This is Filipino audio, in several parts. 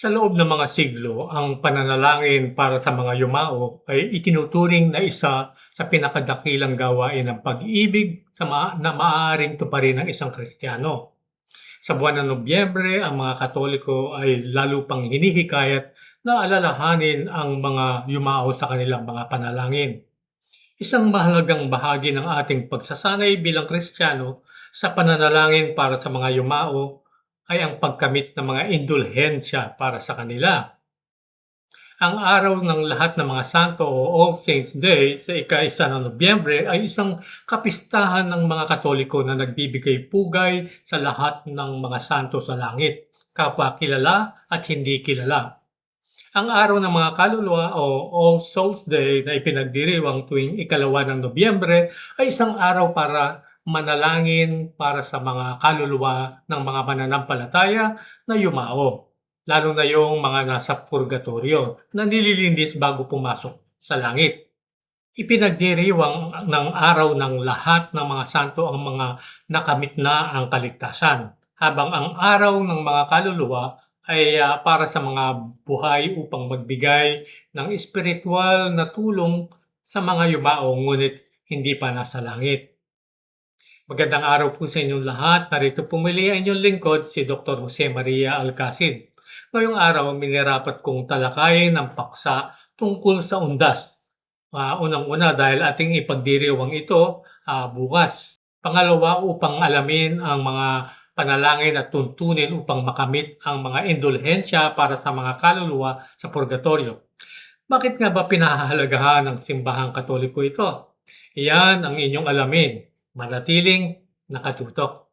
Sa loob ng mga siglo, ang pananalangin para sa mga yumao ay itinuturing na isa sa pinakadakilang gawain ng pag-ibig sa ma- na maaaring tuparin ng isang Kristiyano. Sa buwan ng Nobyembre, ang mga Katoliko ay lalo pang hinihikayat na alalahanin ang mga yumao sa kanilang mga panalangin. Isang mahalagang bahagi ng ating pagsasanay bilang Kristiyano sa pananalangin para sa mga yumao ay ang pagkamit ng mga indulhensya para sa kanila. Ang araw ng lahat ng mga santo o All Saints Day sa ika-isa ng Nobyembre ay isang kapistahan ng mga Katoliko na nagbibigay pugay sa lahat ng mga santo sa langit, kapwa kilala at hindi kilala. Ang araw ng mga kaluluwa o All Souls Day na ipinagdiriwang tuwing ikalawa ng Nobyembre ay isang araw para manalangin para sa mga kaluluwa ng mga mananampalataya na yumao, lalo na yung mga nasa purgatorio na nililindis bago pumasok sa langit. Ipinagdiriwang ng araw ng lahat ng mga santo ang mga nakamit na ang kaligtasan, habang ang araw ng mga kaluluwa ay ah, para sa mga buhay upang magbigay ng espiritual na tulong sa mga yumao ngunit hindi pa nasa langit. Magandang araw po sa inyong lahat. Narito pumili ang inyong lingkod, si Dr. Jose Maria Alcacid. Ngayong araw, minirapat kong talakayin ang paksa tungkol sa undas. Ah, Unang-una dahil ating ipagdiriwang ito ah, bukas. Pangalawa, upang alamin ang mga panalangin at tuntunin upang makamit ang mga indulhensya para sa mga kaluluwa sa purgatorio. Bakit nga ba pinahahalagahan ng simbahang katoliko ito? Iyan ang inyong alamin manatiling nakatutok.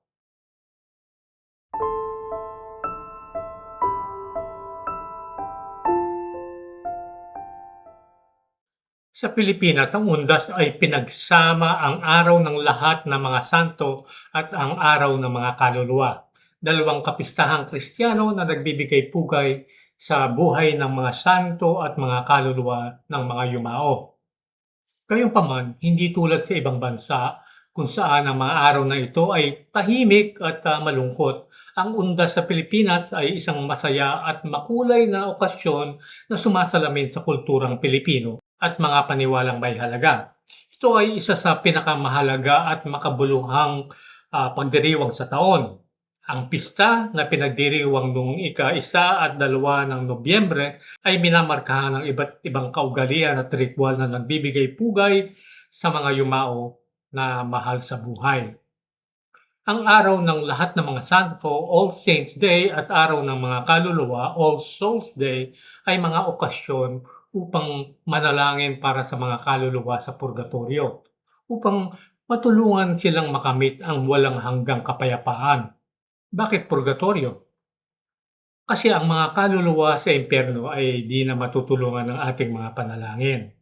Sa Pilipinas, ang undas ay pinagsama ang araw ng lahat ng mga santo at ang araw ng mga kaluluwa. Dalawang kapistahang kristyano na nagbibigay pugay sa buhay ng mga santo at mga kaluluwa ng mga yumao. Gayunpaman, hindi tulad sa ibang bansa kung saan ang mga araw na ito ay tahimik at ah, malungkot. Ang undas sa Pilipinas ay isang masaya at makulay na okasyon na sumasalamin sa kulturang Pilipino at mga paniwalang may halaga. Ito ay isa sa pinakamahalaga at makabuluhang ah, pagdiriwang sa taon. Ang pista na pinagdiriwang noong ika-isa at dalawa ng Nobyembre ay minamarkahan ng iba't ibang kaugalian at ritual na nagbibigay pugay sa mga yumao na mahal sa buhay. Ang araw ng lahat ng mga santo, All Saints Day at araw ng mga kaluluwa, All Souls Day, ay mga okasyon upang manalangin para sa mga kaluluwa sa purgatorio, upang matulungan silang makamit ang walang hanggang kapayapaan. Bakit purgatorio? Kasi ang mga kaluluwa sa impyerno ay di na matutulungan ng ating mga panalangin.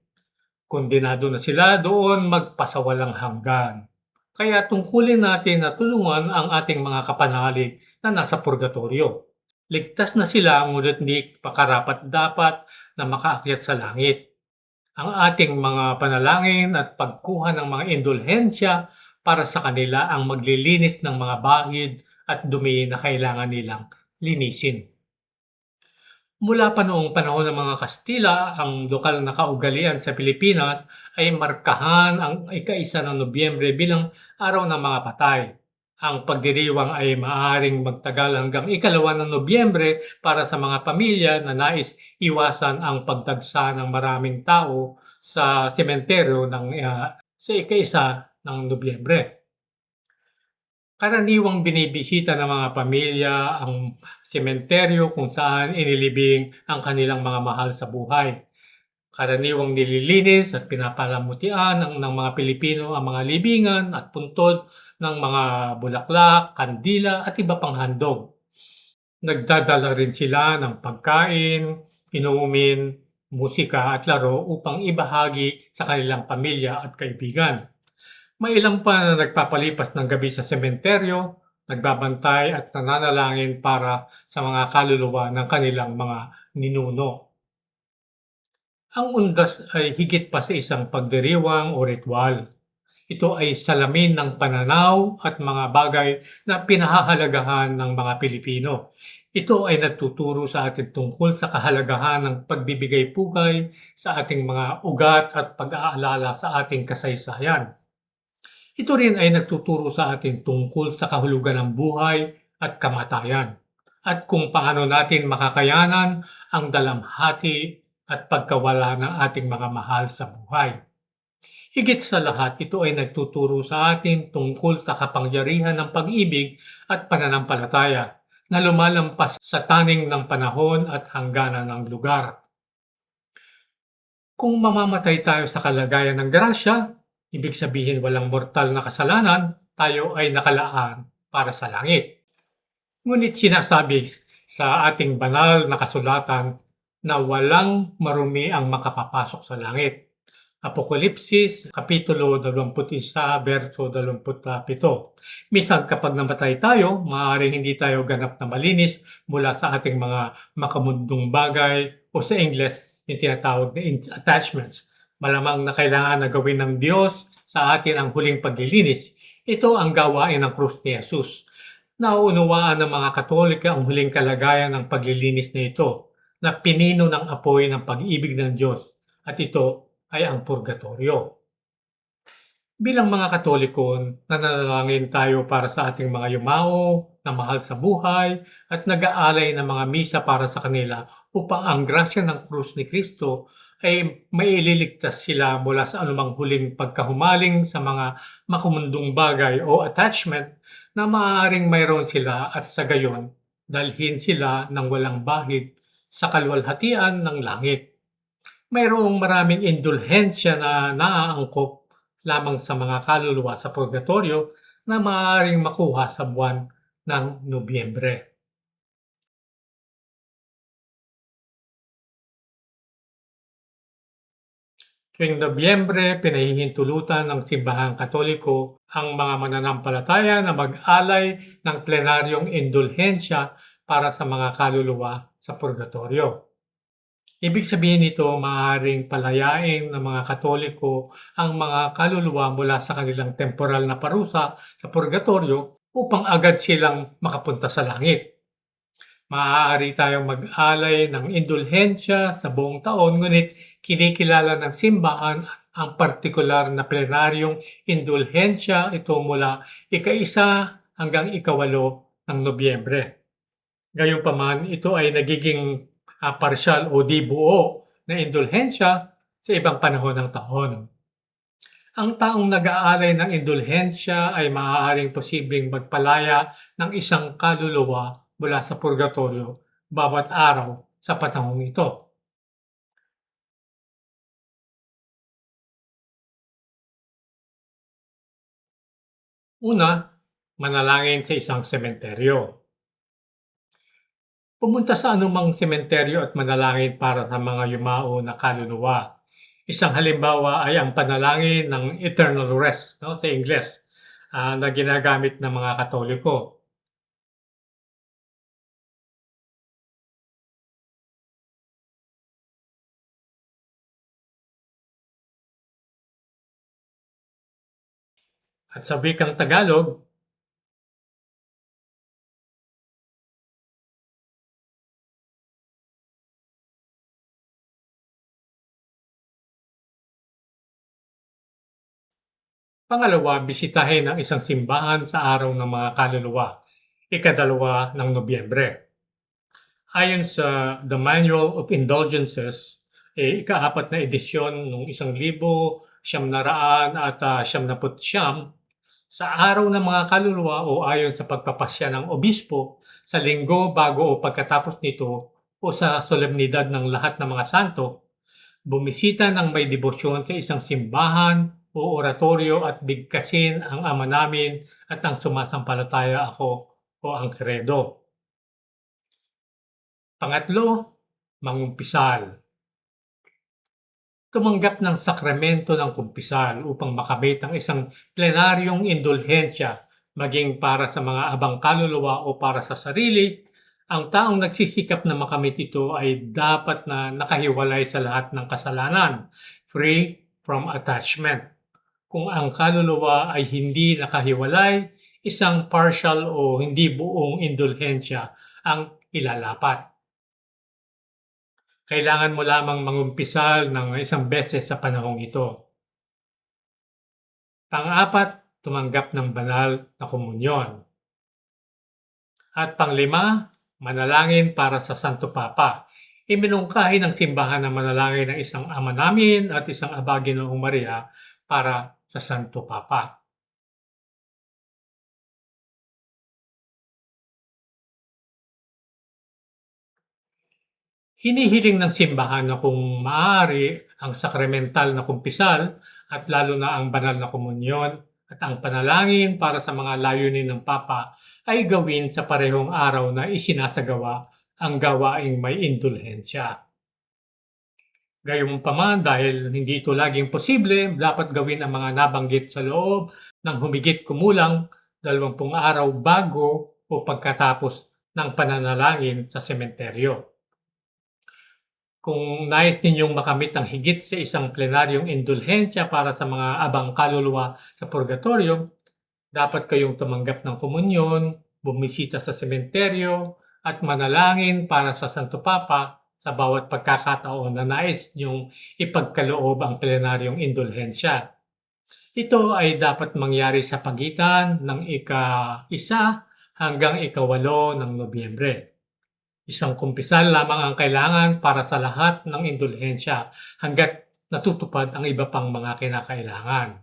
Kondenado na sila doon magpasawalang hanggan. Kaya tungkulin natin na tulungan ang ating mga kapanalig na nasa purgatorio. Ligtas na sila ngunit hindi pa karapat dapat na makaakyat sa langit. Ang ating mga panalangin at pagkuha ng mga indulhensya para sa kanila ang maglilinis ng mga bahid at dumi na kailangan nilang linisin. Mula pa noong panahon ng mga Kastila, ang lokal na kaugalian sa Pilipinas ay markahan ang ika-isa ng Nobyembre bilang araw ng mga patay. Ang pagdiriwang ay maaaring magtagal hanggang ikalawa ng Nobyembre para sa mga pamilya na nais iwasan ang pagdagsa ng maraming tao sa sementeryo ng ah, sa ika-isa ng Nobyembre. Karaniwang binibisita ng mga pamilya ang sementeryo kung saan inilibing ang kanilang mga mahal sa buhay. Karaniwang nililinis at pinapalamutian ng, ng mga Pilipino ang mga libingan at puntod ng mga bulaklak, kandila at iba pang handog. Nagdadala rin sila ng pagkain, inumin, musika at laro upang ibahagi sa kanilang pamilya at kaibigan. May ilang pa na nagpapalipas ng gabi sa sementeryo, nagbabantay at nananalangin para sa mga kaluluwa ng kanilang mga ninuno. Ang undas ay higit pa sa isang pagdiriwang o ritual. Ito ay salamin ng pananaw at mga bagay na pinahahalagahan ng mga Pilipino. Ito ay nagtuturo sa atin tungkol sa kahalagahan ng pagbibigay pugay sa ating mga ugat at pag-aalala sa ating kasaysayan. Ito rin ay nagtuturo sa atin tungkol sa kahulugan ng buhay at kamatayan at kung paano natin makakayanan ang dalamhati at pagkawala ng ating mga mahal sa buhay. Higit sa lahat, ito ay nagtuturo sa atin tungkol sa kapangyarihan ng pag-ibig at pananampalataya na lumalampas sa taning ng panahon at hangganan ng lugar. Kung mamamatay tayo sa kalagayan ng grasya, ibig sabihin walang mortal na kasalanan, tayo ay nakalaan para sa langit. Ngunit sinasabi sa ating banal na kasulatan na walang marumi ang makapapasok sa langit. Apokalipsis, Kapitulo 21, verso 27. Minsan kapag namatay tayo, maaaring hindi tayo ganap na malinis mula sa ating mga makamundong bagay o sa English, yung tinatawag na attachments. Malamang na kailangan na gawin ng Diyos sa atin ang huling paglilinis. Ito ang gawain ng krus ni Jesus. Nauunawaan ng mga Katolika ang huling kalagayan ng paglilinis na ito na pinino ng apoy ng pag-ibig ng Diyos at ito ay ang purgatorio. Bilang mga Katoliko, nananalangin tayo para sa ating mga yumao na mahal sa buhay at nag-aalay ng mga misa para sa kanila upang ang grasya ng krus ni Kristo ay maililigtas sila mula sa anumang huling pagkahumaling sa mga makumundong bagay o attachment na maaaring mayroon sila at sa gayon dalhin sila ng walang bahid sa kalwalhatian ng langit mayroong maraming indulhensya na naaangkop lamang sa mga kaluluwa sa purgatorio na maaaring makuha sa buwan ng Nobyembre. Tuwing Nobyembre, pinahihintulutan ng Simbahang Katoliko ang mga mananampalataya na mag-alay ng plenaryong indulhensya para sa mga kaluluwa sa purgatorio. Ibig sabihin nito, maaaring palayain ng mga Katoliko ang mga kaluluwa mula sa kanilang temporal na parusa sa purgatorio upang agad silang makapunta sa langit. Maaari tayong mag-alay ng indulhensya sa buong taon, ngunit kinikilala ng simbahan ang partikular na plenaryong indulhensya ito mula ika-isa hanggang ikawalo ng Nobyembre. Gayunpaman, ito ay nagiging uh, partial o di buo na indulhensya sa ibang panahon ng taon. Ang taong nag-aalay ng indulhensya ay maaaring posibleng magpalaya ng isang kaluluwa mula sa purgatorio bawat araw sa panahong ito. Una, manalangin sa isang sementeryo. Pumunta sa anumang sementeryo at manalangin para sa mga yumao na kaluluwa. Isang halimbawa ay ang panalangin ng eternal rest no, sa Ingles uh, na ginagamit ng mga Katoliko. At sa wikang Tagalog, Pangalawa, bisitahin ang isang simbahan sa araw ng mga kaluluwa, ikadalawa ng Nobyembre. Ayon sa The Manual of Indulgences, eh, ikaapat na edisyon ng isang libo, siyam na raan at uh, siyam na siyam, sa araw ng mga kaluluwa o ayon sa pagpapasya ng obispo, sa linggo bago o pagkatapos nito o sa solemnidad ng lahat ng mga santo, bumisita ng may debosyon sa isang simbahan o oratorio at bigkasin ang ama namin at ang sumasampalataya ako o ang kredo. Pangatlo, mangumpisal. Tumanggap ng sakramento ng kumpisal upang makamit ang isang plenaryong indulhensya maging para sa mga abang kaluluwa o para sa sarili, ang taong nagsisikap na makamit ito ay dapat na nakahiwalay sa lahat ng kasalanan, free from attachment kung ang kaluluwa ay hindi nakahiwalay, isang partial o hindi buong indulhensya ang ilalapat. Kailangan mo lamang mangumpisal ng isang beses sa panahong ito. Pang-apat, tumanggap ng banal na komunyon. At panglima, manalangin para sa Santo Papa. Iminungkahi ng simbahan na manalangin ng isang ama namin at isang aba Ginoong Maria para sa Santo Papa. Hinihiling ng simbahan na kung maaari ang sakramental na kumpisal at lalo na ang banal na komunyon at ang panalangin para sa mga layunin ng Papa ay gawin sa parehong araw na isinasagawa ang gawaing may indulhensya. Gayunpaman dahil hindi ito laging posible, dapat gawin ang mga nabanggit sa loob ng humigit kumulang 20 araw bago o pagkatapos ng pananalangin sa sementeryo. Kung nais ninyong makamit ang higit sa isang plenaryong indulhensya para sa mga abang kaluluwa sa purgatorio, dapat kayong tumanggap ng komunyon, bumisita sa sementeryo, at manalangin para sa Santo Papa sa bawat pagkakataon na nais niyong ipagkaloob ang plenaryong indulhensya. Ito ay dapat mangyari sa pagitan ng ika-isa hanggang ikawalo ng Nobyembre. Isang kumpisal lamang ang kailangan para sa lahat ng indulhensya hanggat natutupad ang iba pang mga kinakailangan.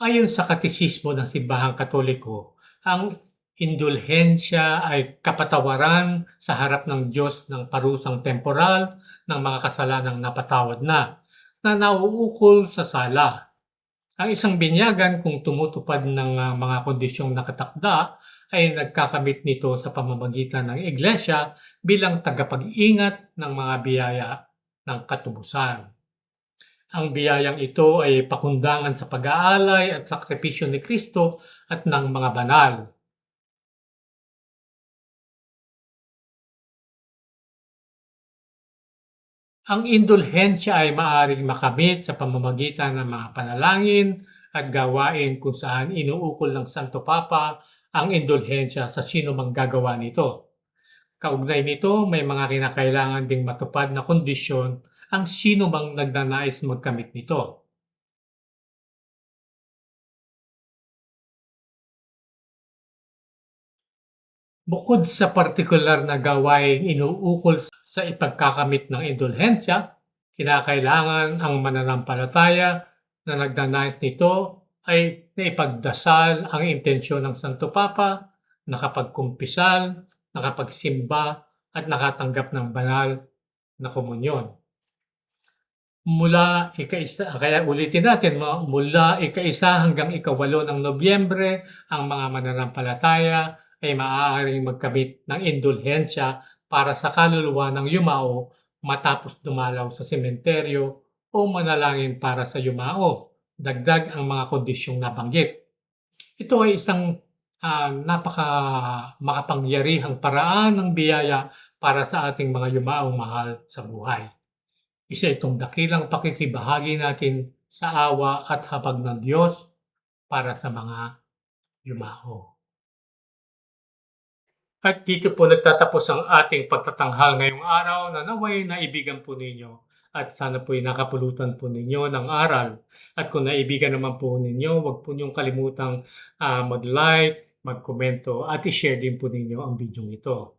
Ayon sa katisismo ng Simbahang Katoliko, ang indulhensya ay kapatawaran sa harap ng Diyos ng parusang temporal ng mga kasalanang napatawad na, na nauukol sa sala. Ang isang binyagan kung tumutupad ng uh, mga kondisyong nakatakda ay nagkakamit nito sa pamamagitan ng iglesia bilang tagapag-ingat ng mga biyaya ng katubusan. Ang biyayang ito ay pakundangan sa pag-aalay at sakripisyo ni Kristo at ng mga banal. Ang indulhensya ay maaaring makamit sa pamamagitan ng mga panalangin at gawain kung saan inuukol ng Santo Papa ang indulhensya sa sino mang gagawa nito. Kaugnay nito, may mga kinakailangan ding matupad na kondisyon ang sino mang nagnanais magkamit nito. Bukod sa partikular na gawain inuukol sa ipagkakamit ng indulhensya, kinakailangan ang mananampalataya na nagnanais nito ay naipagdasal ang intensyon ng Santo Papa, nakapagkumpisal, nakapagsimba, at nakatanggap ng banal na komunyon. Mula ika-isa, kaya ulitin natin, mula ika-isa hanggang ikawalo ng Nobyembre, ang mga mananampalataya ay maaaring magkamit ng indulhensya para sa kaluluwa ng yumao matapos dumalaw sa sementeryo o manalangin para sa yumao. Dagdag ang mga kondisyong nabanggit. Ito ay isang uh, napaka makapangyarihang paraan ng biyaya para sa ating mga yumaong mahal sa buhay. Isa itong dakilang pakikibahagi natin sa awa at habag ng Diyos para sa mga yumao. At dito po nagtatapos ang ating pagtatanghal ngayong araw na naway naibigan po ninyo at sana po ay nakapulutan po ninyo ng aral. At kung naibigan naman po ninyo, huwag po niyong kalimutang uh, mag-like, mag-komento at i-share din po ninyo ang video ito.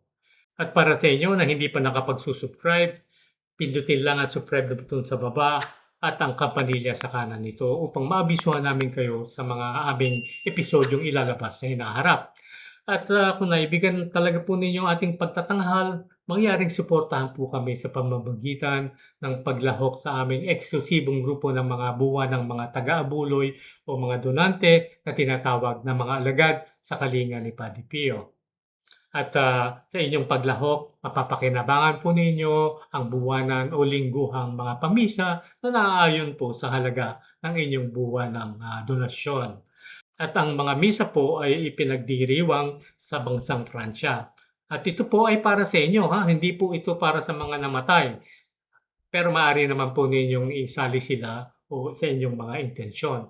At para sa inyo na hindi pa nakapag-subscribe, Pindutin lang at subscribe na button sa baba at ang kampanilya sa kanan nito upang maabisuhan namin kayo sa mga aming episodyong ilalabas sa hinaharap. At uh, kung naibigan talaga po ninyo ating pagtatanghal, mangyaring suportahan po kami sa pamamagitan ng paglahok sa aming eksklusibong grupo ng mga buwan ng mga taga-abuloy o mga donante na tinatawag na mga alagad sa kalinga ni Padre Pio. At uh, sa inyong paglahok, mapapakinabangan po ninyo ang buwanan o lingguhang mga pamisa na naaayon po sa halaga ng inyong buwan ng uh, donasyon. At ang mga misa po ay ipinagdiriwang sa bansang Pransya. At ito po ay para sa inyo, ha? hindi po ito para sa mga namatay. Pero maaari naman po ninyong isali sila o sa inyong mga intensyon.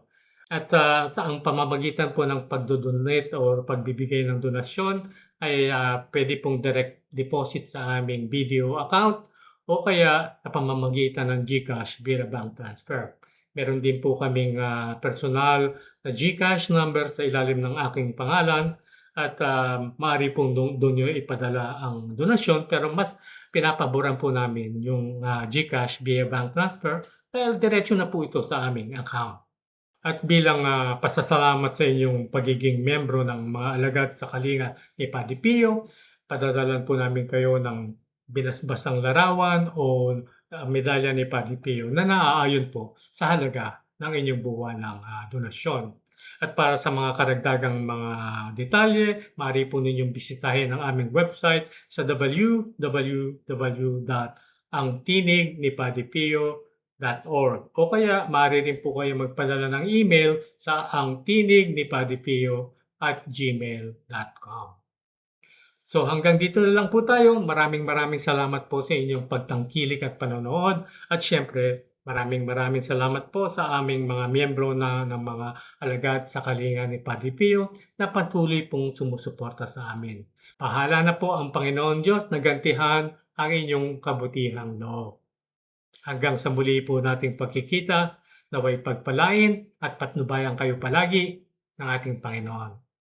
At, ah, sa ang pamamagitan po ng pagdo-donate or pagbibigay ng donasyon ay, ah, puwede pong direct deposit sa aming BDO account o kaya sa pamamagitan ng GCash via bank transfer. Meron din po kaming, ah, personal na GCash number sa ilalim ng aking pangalan at, ah, maaari pong dun niyo ipadala ang donasyon pero mas pinapaboran po namin yung, ah, GCash via bank transfer dahil diretso na po ito sa aming account. At bilang, ah, pasasalamat sa inyong pagiging miyembro ng mga alagad sa kalinga ni Padre Pio, padadalhan po namin kayo ng binasbasang larawan o, ah, medalya ni Padre Pio na naaayon po sa halaga ng inyong buwanang, ah, donasyon. At para sa mga karagdagang mga detalye, maaari po ninyong bisitahin ang aming website sa www.angtinignipadrepio.org o kaya maaari rin po kayong magpadala ng email sa angtinignipadrepio@gmail.com. So hanggang dito na lang po tayo. Maraming maraming salamat po sa inyong pagtangkilik at panonood at siyempre maraming maraming salamat po sa aming mga miyembro na ng mga alagad sa kalinga ni Padre Pio na patuloy pong sumusuporta sa amin. Bahala na po ang Panginoon Diyos na gantihan ang inyong kabutihang loob. Hanggang sa muli po nating pagkikita, naway pagpalain at patnubayan kayo palagi ng ating Panginoon.